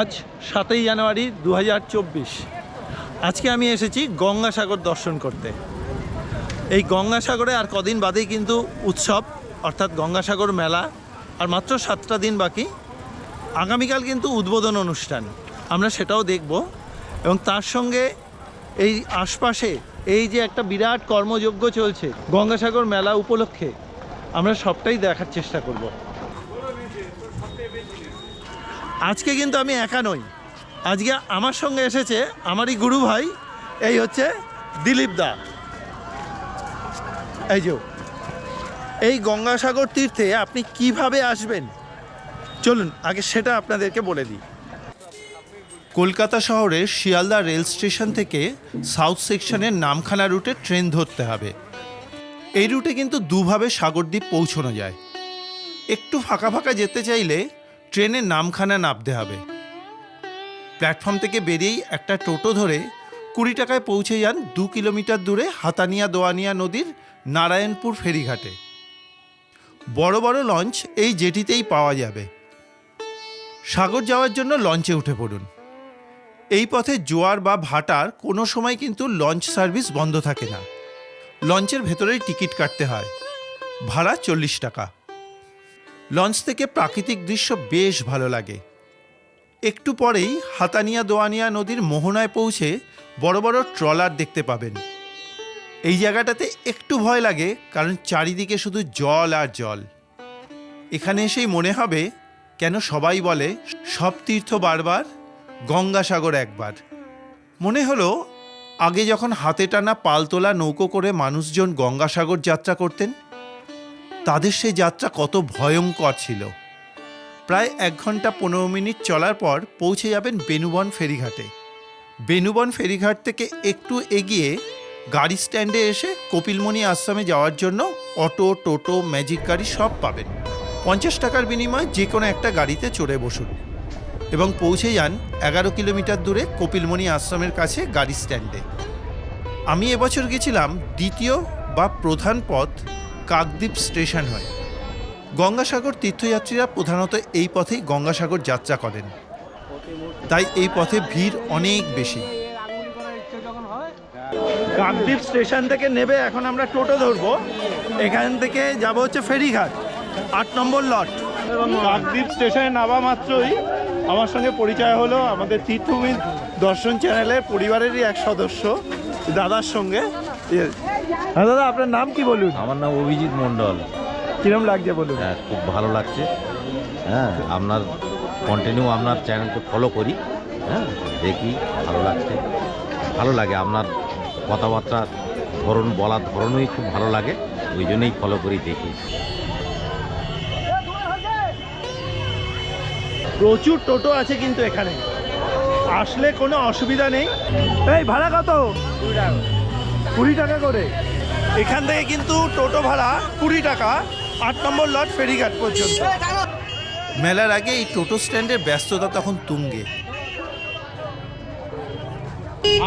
আজ সাতই জানুয়ারি দু হাজার চব্বিশ। আজকে আমি এসেছি গঙ্গাসাগর দর্শন করতে। এই গঙ্গাসাগরে আর কদিন বাদেই কিন্তু উৎসব, অর্থাৎ গঙ্গাসাগর মেলা, আর মাত্র সাতটা দিন বাকি। আগামীকাল কিন্তু উদ্বোধন অনুষ্ঠান, আমরা সেটাও দেখব। এবং তার সঙ্গে এই আশপাশে এই যে একটা বিরাট কর্মযজ্ঞ চলছে গঙ্গাসাগর মেলা উপলক্ষে, আমরা সবটাই দেখার চেষ্টা করব। আজকে কিন্তু আমি একা নই। আজকে আমার সঙ্গে এসেছে আমারই গুরু ভাই, এই হচ্ছে দিলীপ দা। এই যে এই গঙ্গাসাগর তীর্থে আপনি কীভাবে আসবেন? চলুন, আগে সেটা আপনাদেরকে বলে দিই। কলকাতা শহরের শিয়ালদা রেল স্টেশন থেকে সাউথ সেকশনের নামখানা রুটে ট্রেন ধরতে হবে। এই রুটে কিন্তু দুভাবে সাগরদ্বীপ পৌঁছানো যায়। একটু ফাঁকা ফাঁকা যেতে চাইলে ট্রেনের নামখানা নামতে হবে। প্ল্যাটফর্ম থেকে বেরিয়েই একটা টোটো ধরে কুড়ি টাকায় পৌঁছে যান দু কিলোমিটার দূরে হাতানিয়া দোয়ানিয়া নদীর নারায়ণপুর ফেরিঘাটে। বড় বড় লঞ্চ এই জেটিতেই পাওয়া যাবে। সাগর যাওয়ার জন্য লঞ্চে উঠে পড়ুন। এই পথে জোয়ার বা ভাটার কোনো সময় কিন্তু লঞ্চ সার্ভিস বন্ধ থাকে না। লঞ্চের ভেতরেই টিকিট কাটতে হয়। ভাড়া চল্লিশ টাকা। লঞ্চ থেকে প্রাকৃতিক দৃশ্য বেশ ভালো লাগে। একটু পরেই হাতানিয়া দোয়ানিয়া নদীর মোহনায় পৌঁছে বড় বড় ট্রলার দেখতে পাবেন। এই জায়গাটাতে একটু ভয় লাগে, কারণ চারিদিকে শুধু জল আর জল। এখানে এসেই মনে হবে, কেন সবাই বলে, সব তীর্থ বারবার। গঙ্গাসাগর একবার। মনে হলো, আগে যখন হাতে টানা পালতোলা নৌকো করে মানুষজন গঙ্গাসাগর যাত্রা করতেন, তাদের সেই যাত্রা কত ভয়ঙ্কর ছিল। প্রায় এক ঘণ্টা পনেরো মিনিট চলার পর পৌঁছে যাবেন বেনুবন ফেরিঘাটে। বেনুবন ফেরিঘাট থেকে একটু এগিয়ে গাড়ি স্ট্যান্ডে এসে কপিলমণি আশ্রমে যাওয়ার জন্য অটো, টোটো, ম্যাজিক গাড়ি সব পাবেন। পঞ্চাশ টাকার বিনিময়ে যে কোনো একটা গাড়িতে চড়ে বসুন। এবং পৌঁছে যান এগারো কিলোমিটার দূরে কপিলমণি আশ্রমের কাছে গাড়ি স্ট্যান্ডে। আমি এবছর গেছিলাম দ্বিতীয় বা প্রধান পথ কাকদ্বীপ স্টেশন হয়ে। গঙ্গাসাগর তীর্থযাত্রীরা প্রধানত এই পথেই গঙ্গাসাগর যাত্রা করেন। তাই এই পথে ভিড় অনেক বেশি। কাকদ্বীপ স্টেশন থেকে নেবে এখন আমরা টোটো ধরবো। এখান থেকে যাব হচ্ছে ফেরিঘাট আট নম্বর লট। কাকদ্বীপ স্টেশনে নামা মাত্রই আমার সঙ্গে পরিচয় হলো আমাদের তীর্থভূমি দর্শন চ্যানেলের পরিবারেরই এক সদস্য দাদার সঙ্গে। হ্যাঁ দাদা আপনার নাম কি বলুন? আমার নাম অভিজিৎ মণ্ডল। কিরম লাগছে বলুন? হ্যাঁ খুব ভালো লাগছে। হ্যাঁ আপনার কন্টিনিউ আপনার চ্যানেলকে ফলো করি। হ্যাঁ দেখি ভালো লাগছে। ভালো লাগে আপনার কথাবার্তা ধরন বলার ধরনই খুব ভালো লাগে। ওই জন্যই ফলো করি দেখি। প্রচুর টোটো আছে কিন্তু এখানে। আসলে কোনো অসুবিধা নেই। এই ভাড়া কত? কুড়ি টাকা। করে। এখান থেকে কিন্তু টোটো ভাড়া কুড়ি টাকা আট নম্বর লট ফেরিঘাট পর্যন্ত। মেলার আগে এই টোটো স্ট্যান্ডের ব্যস্ততা তখন তুঙ্গে।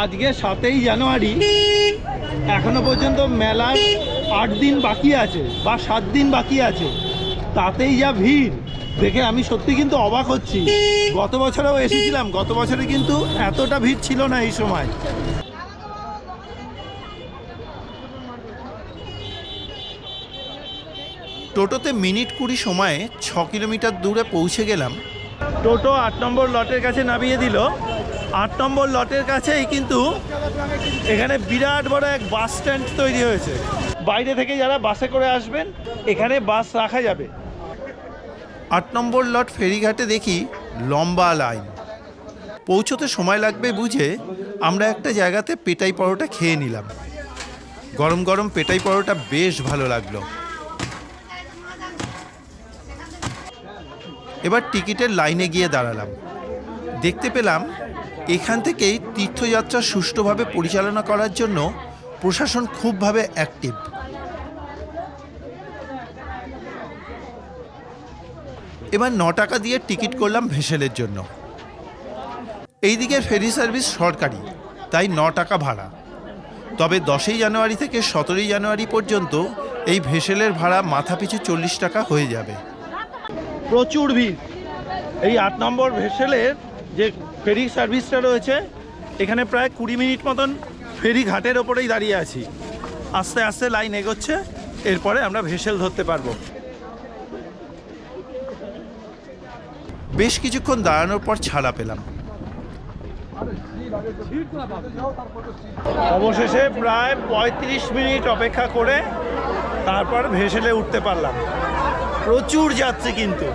আজকে সাতই জানুয়ারি এখনও পর্যন্ত মেলার আট দিন বাকি আছে বা সাত দিন বাকি আছে। তাতেই যা ভিড়। দেখে আমি সত্যি কিন্তু অবাক হচ্ছি। গত বছরেও এসেছিলাম গত বছরে কিন্তু এতটা ভিড় ছিল না এই সময়। টোটোতে মিনিট কুড়ি সময়ে ছ কিলোমিটার দূরে পৌঁছে গেলাম। টোটো আট নম্বর লটের কাছে নামিয়ে দিল। আট নম্বর লটের কাছেই কিন্তু এখানে বিরাট বড় এক বাস স্ট্যান্ড তৈরি হয়েছে। বাইরে থেকে যারা বাসে করে আসবেন এখানে বাস রাখা যাবে। আট নম্বর লট ফেরিঘাটে দেখি লম্বা লাইন। পৌঁছতে সময় লাগবে বুঝে আমরা একটা জায়গাতে পেটাই পরোটা খেয়ে নিলাম। গরম গরম পেটাই পরোটা বেশ ভালো লাগল। এবার টিকিটের লাইনে গিয়ে দাঁড়ালাম। দেখতে পেলাম এখান থেকেই তীর্থযাত্রা সুষ্ঠুভাবে পরিচালনা করার জন্য প্রশাসন খুবভাবে অ্যাক্টিভ এবার ন টাকা দিয়ে টিকিট করলাম ভেসেলের জন্য। এই দিকের ফেরি সার্ভিস সরকারি, তাই ন টাকা ভাড়া। তবে দশই জানুয়ারি থেকে সতেরোই জানুয়ারি পর্যন্ত এই ভেসেলের ভাড়া মাথাপিছু চল্লিশ টাকা হয়ে যাবে। প্রচুর ভিড়। এই আট নম্বর ভেসেলের যে ফেরি সার্ভিসটা রয়েছে, এখানে প্রায় কুড়ি মিনিট মতন ফেরি ঘাটের ওপরেই দাঁড়িয়ে আছি। আস্তে আস্তে লাইন এগোচ্ছে, এরপরে আমরা ভেসেল ধরতে পারব। বেশ কিছুক্ষণ দাঁড়ানোর পর ছাড়া পেলাম। অবশেষে প্রায় পঁয়ত্রিশ মিনিট অপেক্ষা করে তারপর ভেসেলে উঠতে পারলাম। প্রচুর যাচ্ছে কিন্তু।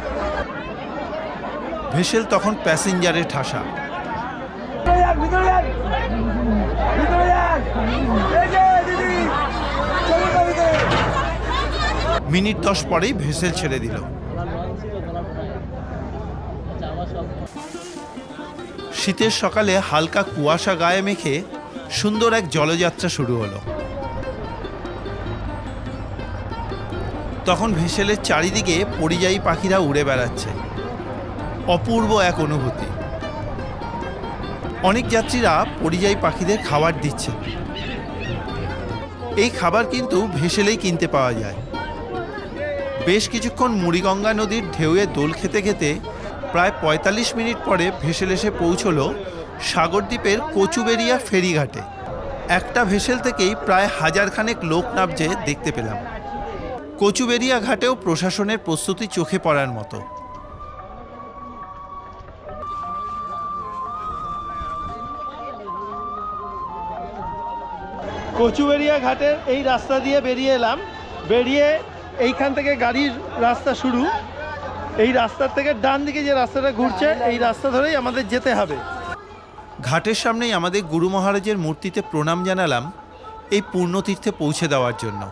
ভেসেল তখন প্যাসেঞ্জারে ঠাসা। মিনিট দশ পরেই ভেসেল ছেড়ে দিল। শীতের সকালে হালকা কুয়াশা গায়ে মেখে সুন্দর এক জলযাত্রা শুরু হলো। তখন ভেসেলের চারিদিকে পরিযায়ী পাখিরা উড়ে বেড়াচ্ছে। অপূর্ব এক অনুভূতি। অনেক যাত্রীরা পরিযায়ী পাখিদের খাবার দিচ্ছে। এই খাবার কিন্তু ভেসেলেই কিনতে পাওয়া যায়। বেশ কিছুক্ষণ মুড়িগঙ্গা নদীর ঢেউয়ে দোল খেতে খেতে প্রায় পঁয়তাল্লিশ মিনিট পরে ভেসেল এসে পৌঁছলো সাগরদ্বীপের কচুবেরিয়া ফেরিঘাটে। একটা ভেসেল থেকেই প্রায় হাজারখানেক লোক নামছে দেখতে পেলাম। কচুবেরিয়া ঘাটেও প্রশাসনের প্রস্তুতি চোখে পড়ার মতো। কচুবেরিয়া ঘাটের এই রাস্তা দিয়ে বেরিয়ে এলাম। বেরিয়ে এইখান থেকে গাড়ির রাস্তা শুরু। এই রাস্তার থেকে ডান দিকে যে রাস্তাটা ঘুরছে এই রাস্তা ধরেই আমাদের যেতে হবে। ঘাটের সামনেই আমাদের গুরু মহারাজের মূর্তিতে প্রণাম জানালাম এই পূর্ণতীর্থে পৌঁছে দেওয়ার জন্য।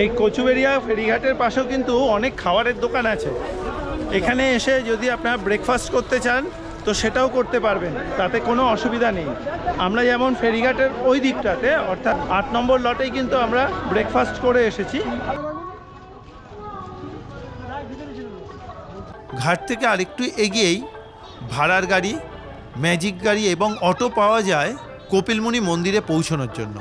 এই কচুবেরিয়া ফেরিঘাটের পাশেও কিন্তু অনেক খাবারের দোকান আছে। এখানে এসে যদি আপনারা ব্রেকফাস্ট করতে চান তো সেটাও করতে পারবেন, তাতে কোনো অসুবিধা নেই। আমরা যেমন ফেরিঘাটের ওই দিকটাতে, অর্থাৎ আট নম্বর লটেই কিন্তু আমরা ব্রেকফাস্ট করে এসেছি। ঘাট থেকে আরেকটু এগিয়েই ভাড়ার গাড়ি ম্যাজিক গাড়ি এবং অটো পাওয়া যায় কপিলমুনি মন্দিরে পৌঁছানোর জন্য।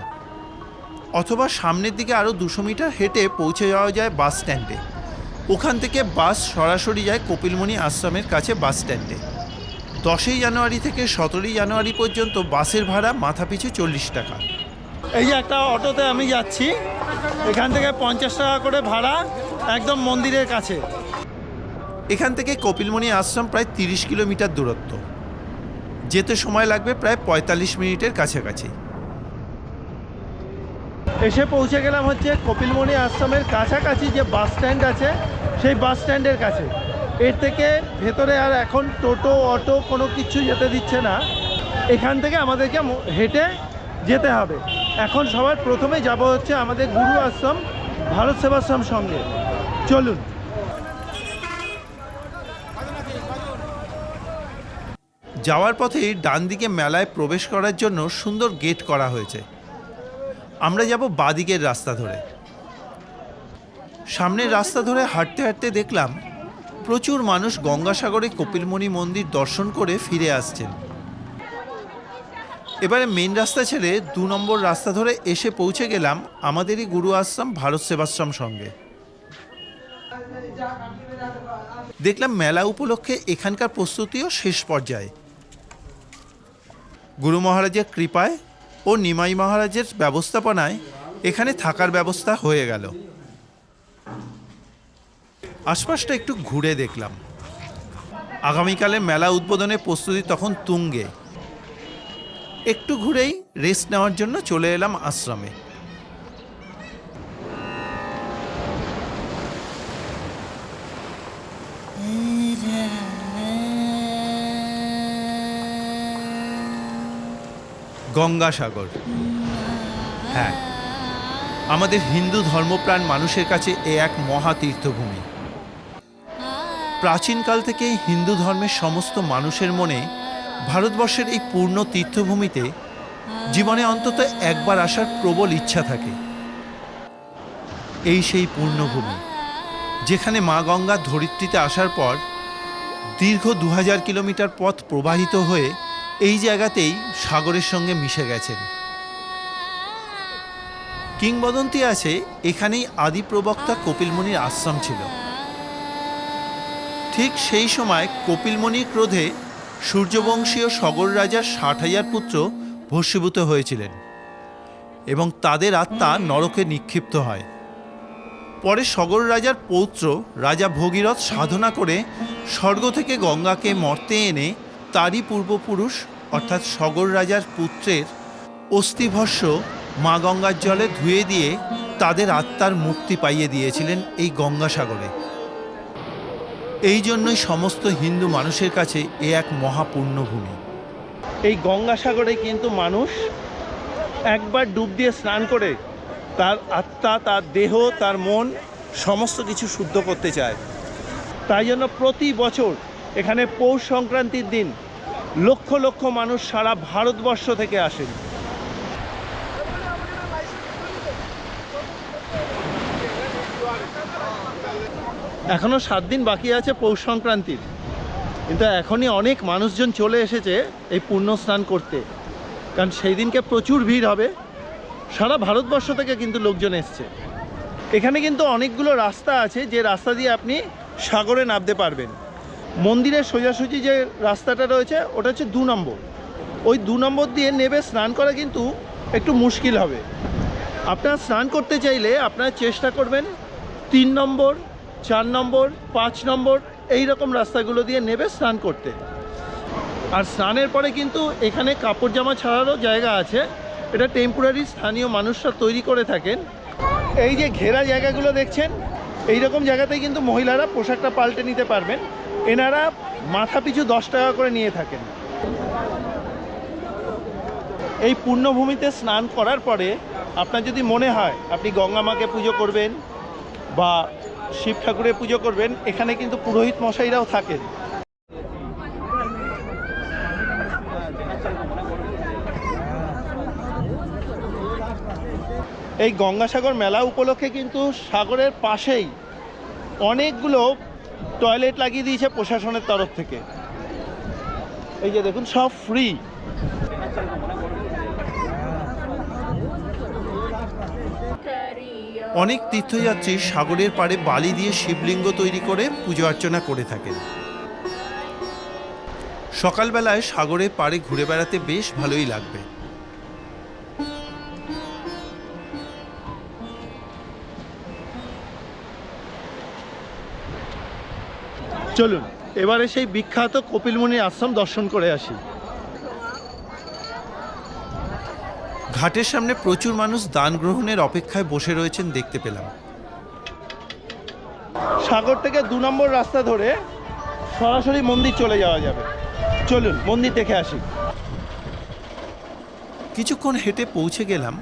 অথবা সামনের দিকে আরও দুশো মিটার হেঁটে পৌঁছে যাওয়া যায় বাস স্ট্যান্ডে। ওখান থেকে বাস সরাসরি যায় কপিলমুনি আশ্রমের কাছে বাস স্ট্যান্ডে। দশই জানুয়ারি থেকে সতেরোই জানুয়ারি পর্যন্ত বাসের ভাড়া মাথাপিছু চল্লিশ টাকা। এই যে একটা অটোতে আমি যাচ্ছি এখান থেকে পঞ্চাশ টাকা করে ভাড়া একদম মন্দিরের কাছে। এখান থেকে কপিলমণি আশ্রম প্রায় তিরিশ কিলোমিটার দূরত্ব। যেতে সময় লাগবে প্রায় পঁয়তাল্লিশ মিনিটের কাছাকাছি। এসে পৌঁছে গেলাম হচ্ছে কপিলমণি আশ্রমের কাছাকাছি যে বাস স্ট্যান্ড আছে সেই বাস স্ট্যান্ডের কাছে। এর থেকে ভেতরে আর এখন টোটো, অটো কোনো কিছু যেতে দিচ্ছে না। এখান থেকে আমাদেরকে হেঁটে যেতে হবে। এখন সবার প্রথমে যাব হচ্ছে আমাদের গুরু আশ্রম, ভারত সেবাশ্রম সঙ্গে। চলুন। যাওয়ার পথেই ডান দিকে মেলায় প্রবেশ করার জন্য সুন্দর গেট করা হয়েছে। আমরা যাব বাদিকের রাস্তা ধরে। সামনের রাস্তা ধরে হাঁটতে হাঁটতে দেখলাম প্রচুর মানুষ গঙ্গাসাগরে কপিলমণি মন্দির দর্শন করে ফিরে আসছেন। এবারে মেন রাস্তা ছেড়ে দু নম্বর রাস্তা ধরে এসে পৌঁছে গেলাম আমাদেরই গুরু আশ্রম ভারত সেবাশ্রম সঙ্গে। দেখলাম মেলা উপলক্ষে এখানকার প্রস্তুতিও শেষ পর্যায়ে। গুরু মহারাজের কৃপায় ও নিমাই মহারাজের ব্যবস্থাপনায় এখানে থাকার ব্যবস্থা হয়ে গেল। আশপাশটা একটু ঘুরে দেখলাম। আগামীকালে মেলা উদ্বোধনের প্রস্তুতি তখন তুঙ্গে। একটু ঘুরেই রেস্ট নেওয়ার জন্য চলে এলাম আশ্রমে। গঙ্গাসাগর। হ্যাঁ আমাদের হিন্দু ধর্মপ্রাণ মানুষের কাছে এ এক মহা তীর্থভূমি প্রাচীনকাল থেকেই হিন্দু ধর্মের সমস্ত মানুষের মনে ভারতবর্ষের এই পূর্ণ তীর্থভূমিতে জীবনে অন্তত একবার আসার প্রবল ইচ্ছা থাকে। এই সেই পূর্ণভূমি, যেখানে মা গঙ্গা ধরিত্রীতে আসার পর দীর্ঘ দু হাজার কিলোমিটার পথ প্রবাহিত হয়ে এই জায়গাতেই সাগরের সঙ্গে মিশে গেছেন। কিংবদন্তি আছে এখানেই আদি প্রবক্তা কপিলমুনির আশ্রম ছিল। ঠিক সেই সময় কপিলমণির ক্রোধে সূর্যবংশীয় সগর রাজার ষাট হাজার পুত্র ভস্মীভূত হয়েছিলেন এবং তাদের আত্মা নরকে নিক্ষিপ্ত হয়। পরে সগর রাজার পৌত্র রাজা ভগীরথ সাধনা করে স্বর্গ থেকে গঙ্গাকে মর্তে এনে তারই পূর্বপুরুষ অর্থাৎ সগর রাজার পুত্রের অস্থিভস্য মা গঙ্গার জলে ধুয়ে দিয়ে তাদের আত্মার মুক্তি পাইয়ে দিয়েছিলেন এই গঙ্গাসাগরে। এই জন্যই সমস্ত হিন্দু মানুষের কাছে এ এক মহাপুণ্যভূমি। এই গঙ্গাসাগরে কিন্তু মানুষ একবার ডুব দিয়ে স্নান করে তার আত্মা, তার দেহ, তার মন সমস্ত কিছু শুদ্ধ করতে চায়। তাই জন্য প্রতি বছর এখানে পৌষ সংক্রান্তির দিন লক্ষ লক্ষ মানুষ সারা ভারতবর্ষ থেকে আসেন। এখনও সাত দিন বাকি আছে পৌষ সংক্রান্তির। কিন্তু এখনই অনেক মানুষজন চলে এসেছে এই পুণ্য স্নান করতে। কারণ সেই দিনকে প্রচুর ভিড় হবে। সারা ভারতবর্ষ থেকে কিন্তু লোকজন এসছে। এখানে কিন্তু অনেকগুলো রাস্তা আছে যে রাস্তা দিয়ে আপনি সাগরে নামতে পারবেন। মন্দিরের সোজাসুজি যে রাস্তাটা রয়েছে, ওটা হচ্ছে দু নম্বর। ওই দু নম্বর দিয়ে নেবে স্নান করা কিন্তু একটু মুশকিল হবে। আপনার স্নান করতে চাইলে আপনারা চেষ্টা করবেন তিন নম্বর চার নম্বর, পাঁচ নম্বর এই রকম রাস্তাগুলো দিয়ে নেবে স্নান করতে। আর স্নানের পরে কিন্তু এখানে কাপড় জামা ছাড়ারও জায়গা আছে। এটা টেম্পোরারি স্থানীয় মানুষরা তৈরি করে থাকেন। এই যে ঘেরা জায়গাগুলো দেখছেন এই রকম জায়গাতেই কিন্তু মহিলারা পোশাকটা পাল্টে নিতে পারবেন। এনারা মাথা পিছু দশ টাকা করে নিয়ে থাকেন। এই পুণ্যভূমিতে স্নান করার পরে আপনার যদি মনে হয়, আপনি গঙ্গা মাকে পুজো করবেন বা শিব ঠাকুরের পুজো করবেন, এখানে কিন্তু পুরোহিত মশাইরাও থাকেন। এই গঙ্গাসাগর মেলা উপলক্ষে কিন্তু সাগরের পাশেই অনেকগুলো টয়লেট লাগিয়ে দিয়েছে প্রশাসনের তরফ থেকে। এই যে দেখুন, সব ফ্রি অনেক তীর্থযাত্রী সাগরের পাড়ে বালি দিয়ে শিবলিঙ্গ তৈরি করে পুজো অর্চনা করে থাকেন। সকালবেলায় সাগরের পাড়ে ঘুরে বেড়াতে বেশ ভালোই লাগবে। চলুন, এবারে সেই বিখ্যাত কপিলমুনি আশ্রম দর্শন করে আসি। ঘাটের সামনে প্রচুর মানুষ দান গ্রহণের অপেক্ষায় বসে রয়েছেন দেখতে পেলাম। সাগর থেকে দু নম্বর রাস্তা ধরে সরাসরি মন্দির চলে যাওয়া যাবে। চলুন মন্দির দেখে আসি। কিছুক্ষণ হেঁটে পৌঁছে গেলাম।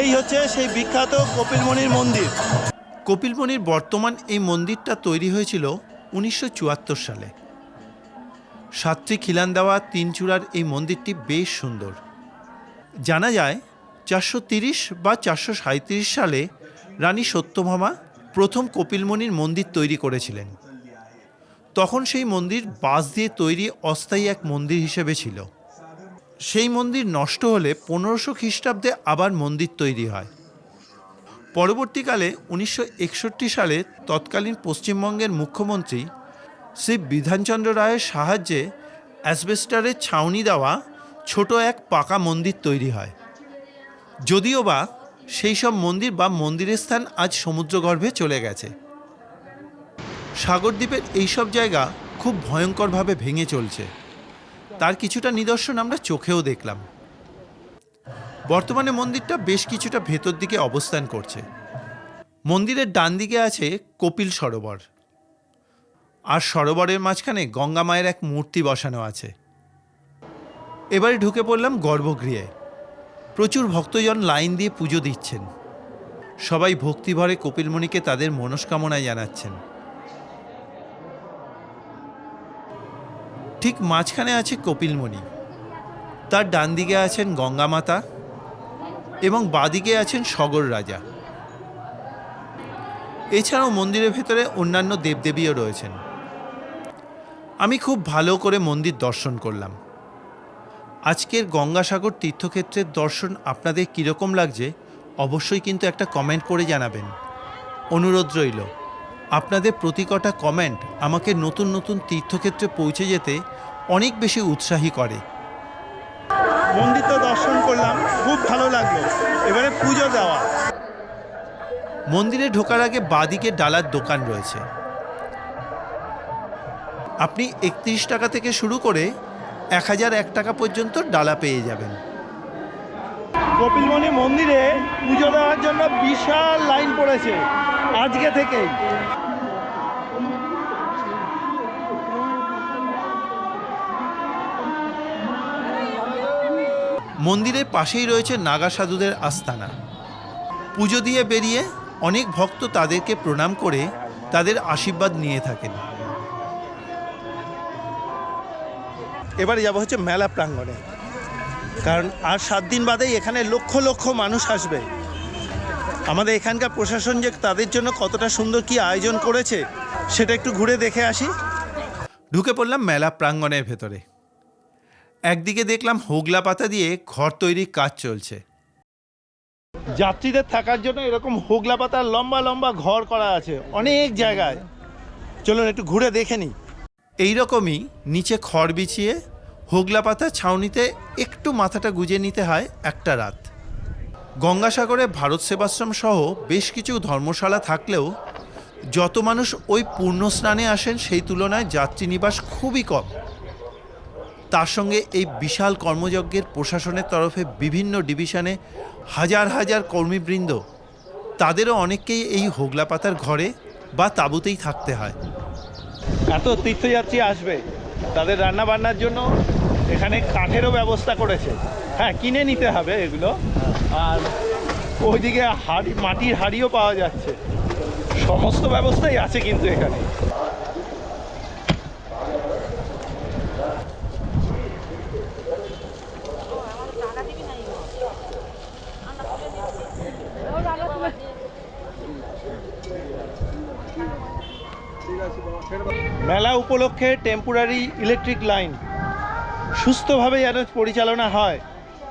এই হচ্ছে সেই বিখ্যাত কপিলমণির মন্দির। কপিলমণির বর্তমান এই মন্দিরটা তৈরি হয়েছিল উনিশশো চুয়াত্তর সালে। সাতটি খিলান দেওয়া তিন চূড়ার এই মন্দিরটি বেশ সুন্দর। জানা যায়, চারশো তিরিশ বা চারশো সালে রানী সত্যভামা প্রথম কপিলমণির মন্দির তৈরি করেছিলেন। তখন সেই মন্দির বাঁশ দিয়ে তৈরি অস্থায়ী এক মন্দির হিসেবে ছিল। সেই মন্দির নষ্ট হলে পনেরোশো খ্রিস্টাব্দে আবার মন্দির তৈরি হয়। পরবর্তীকালে উনিশশো একষট্টি সালে তৎকালীন পশ্চিমবঙ্গের মুখ্যমন্ত্রী শ্রী বিধানচন্দ্র রায়ের সাহায্যে অ্যাসবেস্টারের ছাউনি দেওয়া ছোট এক পাকা মন্দির তৈরি হয়। যদিও বা সেই সব মন্দির বা মন্দিরের স্থান আজ সমুদ্রগর্ভে চলে গেছে। সাগরদ্বীপের এইসব জায়গা খুব ভয়ঙ্করভাবে ভেঙে চলছে। তার কিছুটা নিদর্শন আমরা চোখেও দেখলাম। বর্তমানে মন্দিরটা বেশ কিছুটা ভেতর দিকে অবস্থান করছে। মন্দিরের ডান দিকে আছে কপিল সরোবর। আর সরোবরের মাঝখানে গঙ্গা মায়ের এক মূর্তি বসানো আছে। এবারে ঢুকে পড়লাম গর্ভগৃহে। প্রচুর ভক্তজন লাইন দিয়ে পুজো দিচ্ছেন। সবাই ভক্তিভরে কপিলমণিকে তাদের মনস্কামনা জানাচ্ছেন। ঠিক মাঝখানে আছে কপিলমণি। তার ডান দিকে আছেন গঙ্গা মাতা এবং বাদিকে আছেন সগর রাজা। এছাড়াও মন্দিরের ভেতরে অন্যান্য দেবদেবীও রয়েছেন। আমি খুব ভালো করে মন্দির দর্শন করলাম। আজকের গঙ্গাসাগর তীর্থক্ষেত্রের দর্শন আপনাদের কীরকম লাগছে অবশ্যই কিন্তু একটা কমেন্ট করে জানাবেন। অনুরোধ রইল আপনাদের প্রতি কটা কমেন্ট আমাকে নতুন নতুন তীর্থক্ষেত্রে পৌঁছে যেতে অনেক বেশি উৎসাহী করে। মন্দির তো দর্শন করলাম খুব ভালো লাগল। এবারে পুজো দেওয়া। মন্দিরে ঢোকার আগে বাদিকে ডালার দোকান রয়েছে। আপনি একত্রিশ টাকা থেকে শুরু করে এক হাজার এক টাকা পর্যন্ত ডালা পেয়ে যাবেন। কপিলমণি মন্দিরে পুজো দেওয়ার জন্য বিশাল লাইন পড়েছে। আজকে থেকেই। মন্দিরের পাশেই রয়েছে নাগা সাধুদের আস্তানা। পুজো দিয়ে বেরিয়ে অনেক ভক্ত তাদেরকে প্রণাম করে তাদের আশীর্বাদ নিয়ে থাকেন। এবারে যাব হচ্ছে মেলা প্রাঙ্গণে। কারণ আর সাত দিন বাদেই এখানে লক্ষ লক্ষ মানুষ আসবে। আমাদের এখানকার প্রশাসন যে তাদের জন্য কতটা সুন্দর কি আয়োজন করেছে সেটা একটু ঘুরে দেখে আসি। ঢুকে পড়লাম মেলা প্রাঙ্গণের ভেতরে। একদিকে দেখলাম হোগলা পাতা দিয়ে ঘর তৈরির কাজ চলছে। যাত্রীদের থাকার জন্য এরকম হোগলা পাতার লম্বা লম্বা ঘর করা আছে অনেক জায়গায়। চলুন একটু ঘুরে দেখে নিই। এইরকমই নিচে খড় বিছিয়ে হোগলা পাতা ছাউনিতে একটু মাথাটা গুজে নিতে হয় একটা রাত। গঙ্গাসাগরে ভারত সেবাশ্রম সহ বেশ কিছু ধর্মশালা থাকলেও যত মানুষ ওই পূর্ণ স্নানে আসেন সেই তুলনায় যাত্রী নিবাস খুবই কম। তার সঙ্গে এই বিশাল কর্মযজ্ঞের প্রশাসনের তরফে বিভিন্ন ডিভিশনে হাজার হাজার কর্মীবৃন্দ, তাদেরও অনেককেই এই হোগলা পাতার ঘরে বা তাঁবুতেই থাকতে হয়। এত তীর্থযাত্রী আসবে। তাদের রান্না বান্নার জন্য এখানে কাঠেরও ব্যবস্থা করেছে। হ্যাঁ কিনে নিতে হবে এগুলো। আর ওইদিকে হাড়ি, মাটির হাড়িও পাওয়া যাচ্ছে। সমস্ত ব্যবস্থাই আছে কিন্তু এখানে। মেলা উপলক্ষে টেম্পোরারি ইলেকট্রিক লাইন সুস্থভাবে যেন পরিচালনা হয়।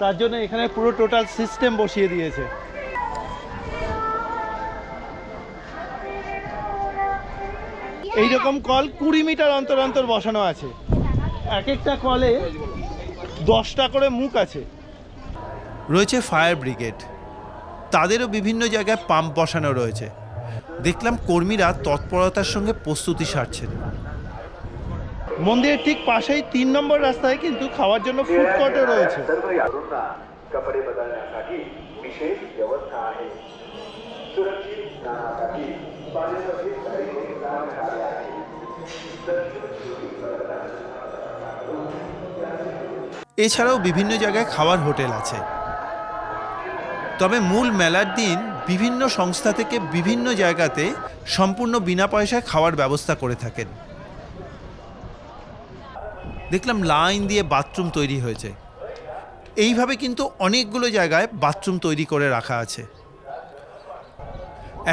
তার জন্য এখানে পুরো টোটাল সিস্টেম বসিয়ে দিয়েছে। এই রকম কল কুড়ি মিটার অন্তর অন্তর বসানো আছে। এক একটা কলে দশটা করে মুখ আছে। রয়েছে ফায়ার ব্রিগেড তাদেরও বিভিন্ন জায়গায় পাম্প বসানো রয়েছে। দেখলাম কর্মীরা তৎপরতার সঙ্গে প্রস্তুতি সারছেন। মন্দিরের ঠিক পাশেই তিন নম্বর রাস্তায় কিন্তু খাওয়ার জন্য ফুড কোর্টও রয়েছে। এছাড়াও বিভিন্ন জায়গায় খাওয়ার হোটেল আছে। তবে মূল মেলার দিন বিভিন্ন সংস্থা থেকে বিভিন্ন জায়গাতে সম্পূর্ণ বিনা পয়সায় খাওয়ার ব্যবস্থা করে থাকেন। দেখলাম লাইন দিয়ে বাথরুম তৈরি হয়েছে। এইভাবে কিন্তু অনেকগুলো জায়গায় বাথরুম তৈরি করে রাখা আছে।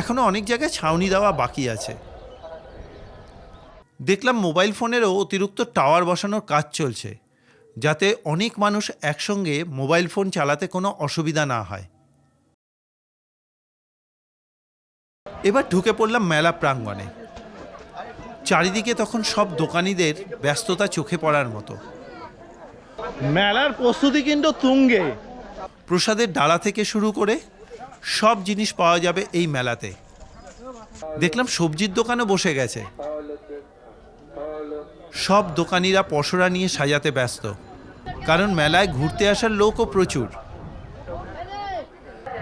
এখনও অনেক জায়গায় ছাউনি দেওয়া বাকি আছে। দেখলাম মোবাইল ফোনেরও অতিরিক্ত টাওয়ার বসানোর কাজ চলছে, যাতে অনেক মানুষ একসঙ্গে মোবাইল ফোন চালাতে কোনো অসুবিধা না হয়। এবার ঢুকে পড়লাম মেলা প্রাঙ্গণে। চারিদিকে তখন সব দোকানিদের ব্যস্ততা চোখে পড়ার মতো। মেলার প্রস্তুতি কিন্তু তুঙ্গে। প্রসাদের ডালা থেকে শুরু করে সব জিনিস পাওয়া যাবে এই মেলাতে। দেখলাম সবজির দোকানও বসে গেছে। সব দোকানিরা পসরা নিয়ে সাজাতে ব্যস্ত। কারণ মেলায় ঘুরতে আসার লোকও প্রচুর।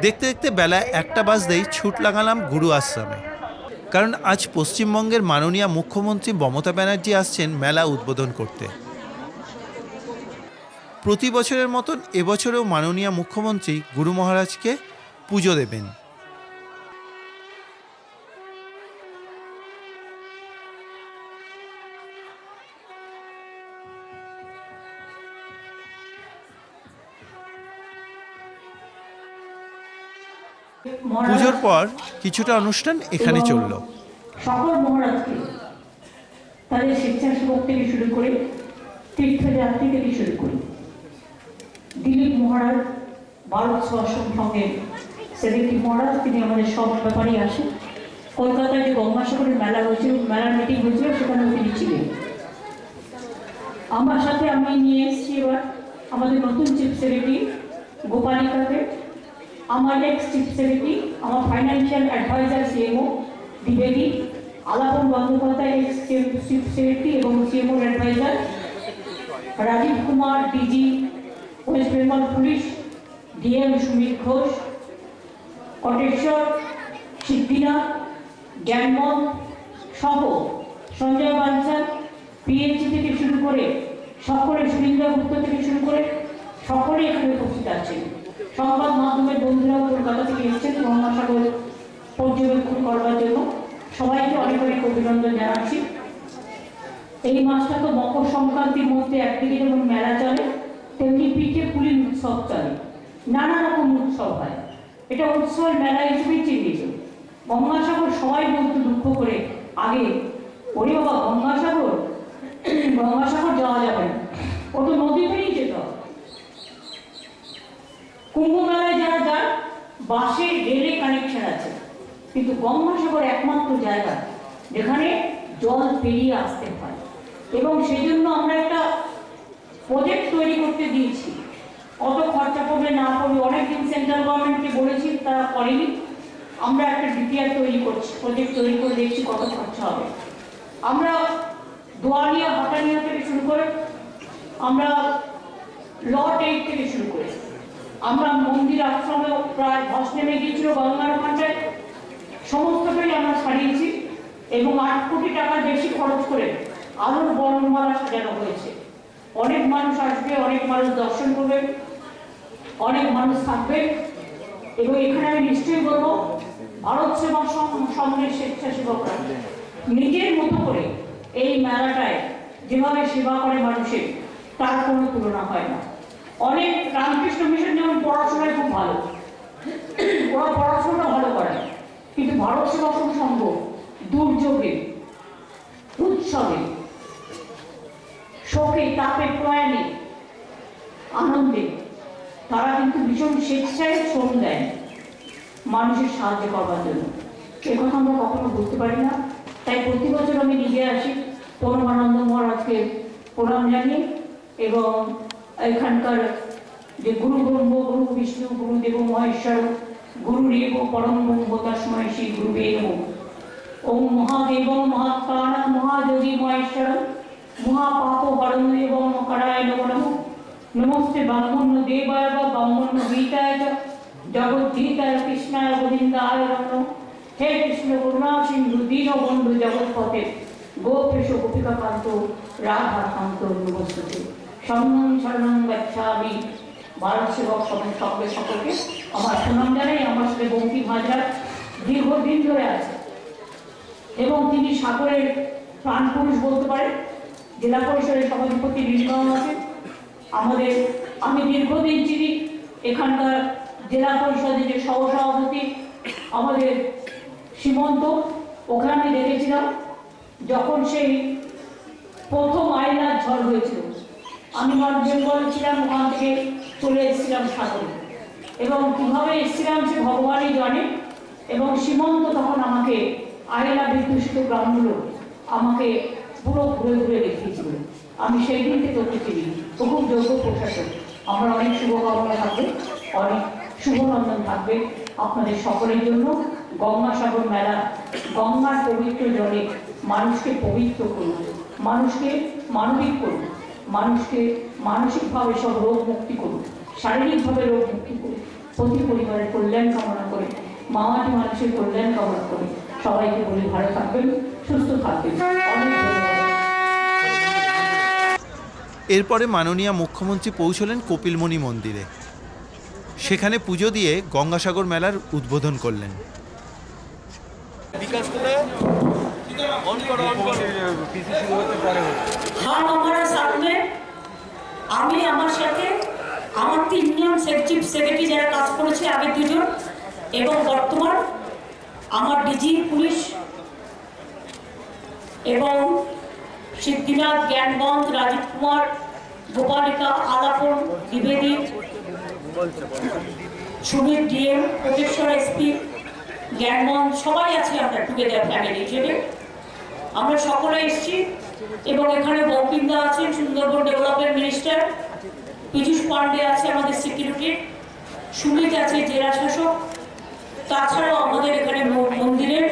দেখতে দেখতে বেলায় একটা বাজতেই ছুট লাগালাম গুরু আশ্রমে। কারণ আজ পশ্চিমবঙ্গের মাননীয় মুখ্যমন্ত্রী মমতা ব্যানার্জি আসছেন মেলা উদ্বোধন করতে। প্রতি বছরের মতন এবছরেও মাননীয় মুখ্যমন্ত্রী গুরু মহারাজকে পুজো দেবেন। পুজোর পর কিছুটা অনুষ্ঠান এখানে চলল। সকল মহারাজকে তাদের স্বেচ্ছাসেবক থেকে শুরু করে তীর্থযাত্রী থেকে শুরু করে মহারাজ ভারত সেবাশ্রম সঙ্গে সেদিকে মহারাজ তিনি আমাদের সব ব্যাপারেই আসেন। কলকাতায় যে গঙ্গাসাগরের মেলা হয়েছিল মেলার মিটিং হয়েছিল সেখানেও তিনি ছিলেন। আমার সাথে আমি নিয়ে এসেছি এবার আমাদের নতুন চিফ সেক্রেটারি গোপালিকাকে আমার এক্স চিফ সেক্রেটারি আমার financial adviser CMO দ্বিবেদী, Alapan Bandyopadhyay ex chief secretary এবং CMO adviser Rajeev Kumar DG West Bengal police DM Sumit Ghosh, Koteswar Siddhinath Gyanmon সহ সঞ্জয় বাঞ্চাল পিএইচি থেকে শুরু করে সকলে সুরিন্দর গুপ্ত থেকে শুরু করে সকলে এখানে উপস্থিত আছেন। সংবাদ মাধ্যমের বন্ধুরাও কলকাতা থেকে এসেছেন মহাসাগর পর্যবেক্ষণ করবার জন্য। সবাইকে অনেক অনেক অভিনন্দন জানাচ্ছি। এই মাসটা তো মকর সংক্রান্তির মধ্যে একদিকে যেমন মেলা চলে, তেমনি পিঠে পুলির উৎসব চলে। নানা রকম উৎসব হয়। এটা উৎসবের মেলা হিসেবেই চিহ্নিত। গঙ্গাসাগর সবাই বলতে দুঃখ করে, আগে, ওরে বাবা, গঙ্গাসাগর? গঙ্গাসাগর যাওয়া যাবে না। ও তো নদী পেরিয়ে যেতে হবে কুম্ভ মেলায় যারা যান বাসে রেলে কানেকশন আছে। কিন্তু গঙ্গাসাগর একমাত্র জায়গা, যেখানে জল পেরিয়ে আসতে হয়। এবং সেই জন্য আমরা একটা প্রজেক্ট তৈরি করতে দিয়েছি। কত খরচা পড়বে না পড়বে অনেকদিন সেন্ট্রাল গভর্নমেন্টকে বলেছি, তারা করেনি। আমরা একটা ডিপিআর তৈরি করছি প্রজেক্ট তৈরি করে দেখছি কত খরচা হবে। আমরা দোয়ালিয়া, হাটানিয়া থেকে শুরু করে, আমরা লট এইট থেকে শুরু করে আমরা মন্দির আশ্রমেও প্রায় ধস নেমে গিয়েছিল গঙ্গার ওখানটায় সমস্তটাই আমরা সারিয়েছি এবং আট কোটি টাকা বেশি খরচ করে আলোর বর্ণমালা সাজানো হয়েছে। অনেক মানুষ আসবে, অনেক মানুষ দর্শন করবে, অনেক মানুষ থাকবে এবং এখানে আমি নিশ্চয়ই বলব, ভারত সেবা সং- সংঘের স্বেচ্ছাসেবকরা নিজের মতো করে এই মেলাটায় যেভাবে সেবা করে মানুষের, তার কোনো তুলনা হয় না। অনেক রামকৃষ্ণ মিশন যেমন পড়াশোনায় খুব ভালো। ওরা পড়াশোনা ভালো করে। কিন্তু ভারত সেবাশ্রম সংঘ দুর্যোগে, উৎসবে, শোকে, তাপে, প্রয়াণে, আনন্দে, তারা কিন্তু ভীষণ স্বেচ্ছায় শ্রম দেয় মানুষের সাহায্য করবার জন্য। এ কথা আমরা কখনো বুঝতে পারি না। তাই প্রতি বছর আমি নিজে আসি। পরমানন্দ মহারাজকে প্রণাম জানিয়ে এবং এখানকার যে গুরু ব্রহ্ম, গুরু বিষ্ণু, গুরু দেব মহেশ্বর, গুরু রেব পরম ব্রহ্ম তস্ময় শ্রী গুরুবে নমঃ। ওম মহাদেব মহাত্মান মহাযোগী মহেশ্বর মহাপাপ হরণ এবং মকরায় নমো নমঃ। নমস্তে ব্রাহ্মণ্য দেবায় বা ব্রাহ্মণ্য গীতায় জগদ্গীতায় কৃষ্ণায় গোবিন্দায় নমঃ হে কৃষ্ণ করুণা সিন্ধু দীন বন্ধু জগৎপথে। গোপেশ গোপিকা কান্ত রাধা কান্ত নমস্তে শরণং শরণং গচ্ছামি। ভারত সেবক সবাই সকলে সকলকে আমার সুনাম জানাই। আমার সাথে বঙ্কিম হাজরা দীর্ঘদিন ধরে আছে এবং তিনি সাগরের প্রাণ পুরুষ বলতে পারেন জেলা পরিষদের সভাধিপতি নীলগাঁও আছে। আমাদের, আমি দীর্ঘদিন চিনি এখানকার জেলা পরিষদের যে সহসভাপতি, আমাদের সীমন্ত, ওখানে আমি দেখেছিলাম যখন সেই প্রথম আইলার ঝড় হয়েছিল। আমি নর্থ বেঙ্গলে ছিলাম, ওখান থেকে চলে এসেছিলাম সাগরে। এবং কীভাবে এসেছিলাম সে ভগবানই জানে। এবং সীমন্ত তখন আমাকে আয়লা বিদূষিত গ্রামগুলো আমাকে পুরো ঘুরে ঘুরে দেখিয়েছিল। আমি সেই দিন থেকে ওকে চিনি। ও খুব যোগ্য প্রশাসক। আমার অনেক শুভকামনা থাকবে, অনেক শুভনন্দন থাকবে আপনাদের সকলের জন্য। গঙ্গাসাগর মেলা, গঙ্গার পবিত্র জলে মানুষকে পবিত্র করুন। মানুষকে মানবিক করুন। মানুষকে মানসিকভাবে সব রোগ মুক্তি করুন শারীরিকভাবে রোগ মুক্তি করুন প্রতি পরিবারের কল্যাণ কামনা করে মামাটি মানুষের কল্যাণ কামনা করে সবাইকে বলি ভালো থাকবেন সুস্থ থাকবেন। এরপরে মাননীয় মুখ্যমন্ত্রী পৌঁছলেন কপিলমণি মন্দিরে। সেখানে পুজো দিয়ে গঙ্গাসাগর মেলার উদ্বোধন করলেন। হার আমার সামনে আমি আমার সাথে আমার তিনজন চিফ সেক্রেটারি যারা কাজ করেছে আগে দুজন, এবং বর্তমান আমার ডিজি পুলিশ এবং সিদ্ধিনাথ, জ্ঞানবন্ত, রাজীব কুমার, গোপালিকা, আলাপন, দ্বিবেদী, সুমিত ডিএম প্রজেশ্বর এসপি জ্ঞানমোহন সবাই আছি আমরা টুগেদার ফ্যামিলি হিসেবে। আমরা সকলে এসেছি এবং এখানে বঙ্কিমদা আছেন সুন্দরবন ডেভেলপমেন্ট মিনিস্টার, পীযুষ পান্ডে আছে আমাদের সিকিউরিটির সুমিত আছে জেলা শাসক, তাছাড়াও আমাদের এখানে মন্দিরের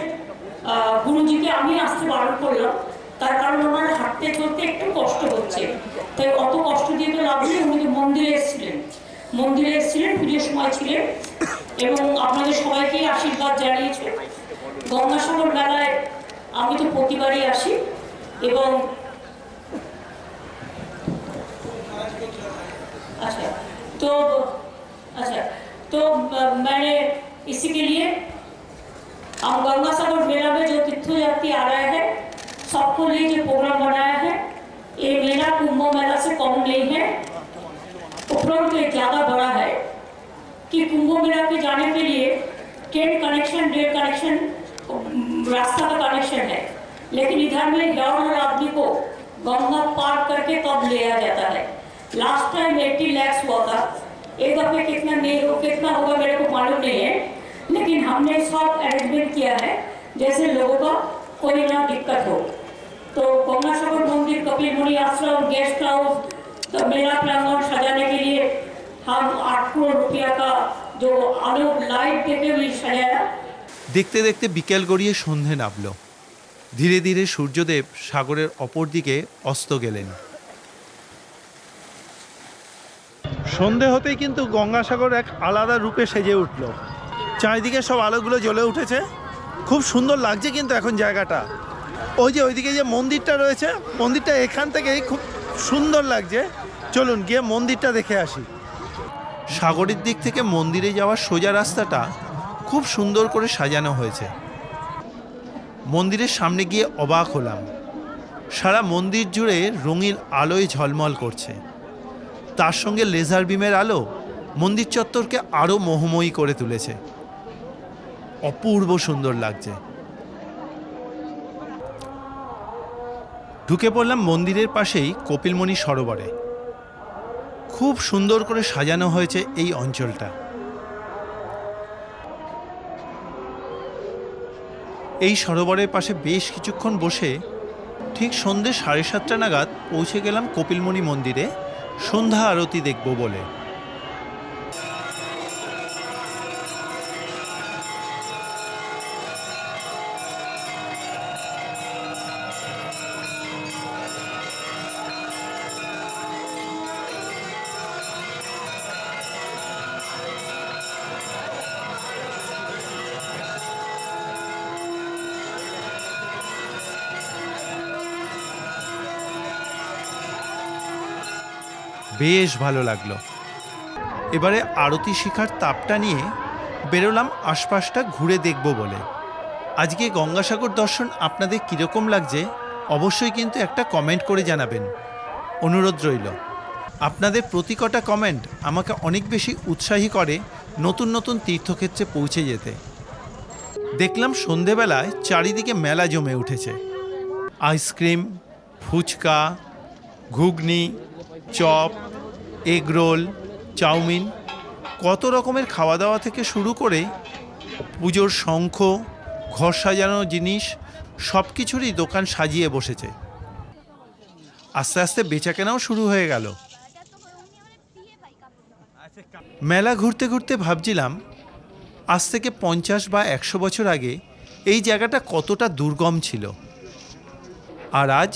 গুরুজিকে আমি আসতে বারণ করলাম। তার কারণ ওনার হাঁটতে চলতে একটু কষ্ট হচ্ছে। তাই অত কষ্ট দিয়ে তো লাভ নেই, উনি মন্দিরে এসেছিলেন। মন্দিরে এসেছিলেন, পুজোর সময় ছিলেন। এবং আপনাদের সবাইকেই আশীর্বাদ জানিয়েছে। গঙ্গাসাগর মেলায় আমি তো প্রতিবারই আসি এবং अच्छा तो अच्छा तो अ, मैंने इसी के लिए हम गंगा सागर मेला में जो तीर्थ यात्री आ रहे हैं सबको लिए जो प्रोग्राम बनाया है ये मेला कुंभ मेला से कम नहीं है उपरंत ये ज़्यादा बड़ा है कि कुंभ मेला के जाने के लिए ट्रेन कनेक्शन रेल कनेक्शन रास्ता का कनेक्शन है। लेकिन इधर में और आदमी को गंगा पार करके तब ले आ जाता है? लास्ट टाइम 80 लैक्स हुआ था। एक दफे कितना नहीं हो, कितना होगा मेरे को मालूम नहीं है। लेकिन हमने सब अरेंजमेंट किया है, जैसे लोगों का कोई ना दिक्कत हो। तो गंगा सागर मंदिर, कपिल मुनि आश्रम गेस्ट हाउस तो मेला प्रांगण सजाने के लिए हम आठ करोड़ रुपया का जो आलोक लाइट देके भी सजाया দেখতে দেখতে বিকেল গড়িয়ে সন্ধে নামল। ধীরে ধীরে সূর্যদেব সাগরের অপর দিকে অস্ত গেলেন। সন্ধে হতেই কিন্তু গঙ্গাসাগর এক আলাদা রূপে সেজে উঠল। চারিদিকে সব আলোগুলো জ্বলে উঠেছে। খুব সুন্দর লাগছে কিন্তু এখন জায়গাটা। ওই যে ওইদিকে যে মন্দিরটা রয়েছে, মন্দিরটা এখান থেকেই খুব সুন্দর লাগছে। চলুন গিয়ে মন্দিরটা দেখে আসি। সাগরের দিক থেকে মন্দিরে যাওয়ার সোজা রাস্তাটা খুব সুন্দর করে সাজানো হয়েছে। মন্দিরের সামনে গিয়ে অবাক হলাম। সারা মন্দির জুড়ে রঙিন আলোয় ঝলমল করছে। তার সঙ্গে লেজার বিমের আলো মন্দির চত্বরকে আরও মোহময়ী করে তুলেছে। অপূর্ব সুন্দর লাগছে। ঢুকে পড়লাম মন্দিরের পাশেই কপিলমণি সরোবরে। খুব সুন্দর করে সাজানো হয়েছে এই অঞ্চলটা। এই সরোবরের পাশে বেশ কিছুক্ষণ বসে ঠিক সন্ধ্যে সাড়ে সাতটা নাগাদ পৌঁছে গেলাম কপিলমণি মন্দিরে। সন্ধ্যা আরতি দেখব বলে। বেশ ভালো লাগল। এবারে আরতি শিখার তাপটা নিয়ে বেরোলাম আশপাশটা ঘুরে দেখব বলে। আজকে গঙ্গাসাগর দর্শন আপনাদের কীরকম লাগছে, অবশ্যই কিন্তু একটা কমেন্ট করে জানাবেন। অনুরোধ রইল। আপনাদের প্রতি কটা কমেন্ট আমাকে অনেক বেশি উৎসাহী করে নতুন নতুন তীর্থক্ষেত্রে পৌঁছে যেতে। দেখলাম সন্ধেবেলায় চারিদিকে মেলা জমে উঠেছে। Ice cream, phuchka, ghugni chop egg roll chowmein, কত রকমের খাওয়া দাওয়া থেকে শুরু করে পুজোর শঙ্খ, ঘর সাজানো জিনিস সব কিছুরই দোকান সাজিয়ে বসেছে। আস্তে আস্তে বেচাকেনাও শুরু হয়ে গেল। মেলা ঘুরতে ঘুরতে ভাবছিলাম, আজ থেকে পঞ্চাশ বা একশো বছর আগে এই জায়গাটা কতটা দুর্গম ছিল। আর আজ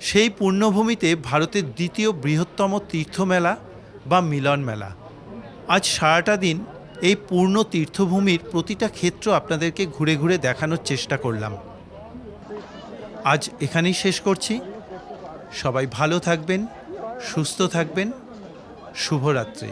সেই পূর্ণভূমিতে ভারতের দ্বিতীয় বৃহত্তম তীর্থমেলা বা মিলন মেলা আজ সারাটা দিন এই পূর্ণ তীর্থভূমির প্রতিটা ক্ষেত্র আপনাদেরকে ঘুরে ঘুরে দেখানোর চেষ্টা করলাম। আজ এখানেই শেষ করছি। সবাই ভালো থাকবেন, সুস্থ থাকবেন। শুভরাত্রি।